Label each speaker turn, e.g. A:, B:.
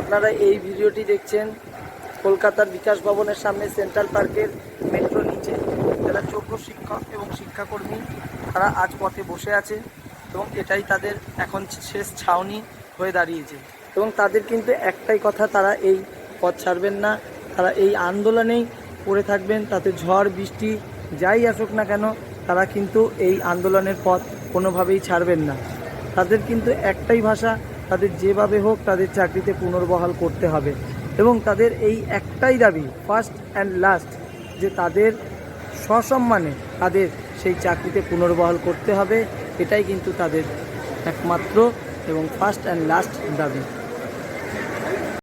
A: আপনারা এই ভিডিওটি দেখছেন কলকাতার বিকাশ ভবনের সামনে সেন্ট্রাল পার্কের মেট্রো নিচে। যারা যোগ্য শিক্ষক এবং শিক্ষাকর্মী, তারা আজ পথে বসে আছে এবং এটাই তাদের এখন শেষ ছাউনি হয়ে দাঁড়িয়েছে। এবং তাদের কিন্তু একটাই কথা, তারা এই পথ ছাড়বেন না। তারা এই আন্দোলনেই পড়ে থাকবেন। তাতে ঝড়, বৃষ্টি যাই আসুক না কেন, তারা কিন্তু এই আন্দোলনের পথ কোনোভাবেই ছাড়বেন না। তাদের কিন্তু একটাই ভাষা তাদের যেভাবে হোক তাদের চাকরিতে পুনর্বহাল করতে হবে। এবং তাদের এই একটাই দাবি ফার্স্ট অ্যান্ড লাস্ট যে তাদের সসম্মানে তাদের সেই চাকরিতে পুনর্বহাল করতে হবে। এটাই কিন্তু তাদের একমাত্র এবং ফার্স্ট অ্যান্ড লাস্ট দাবি।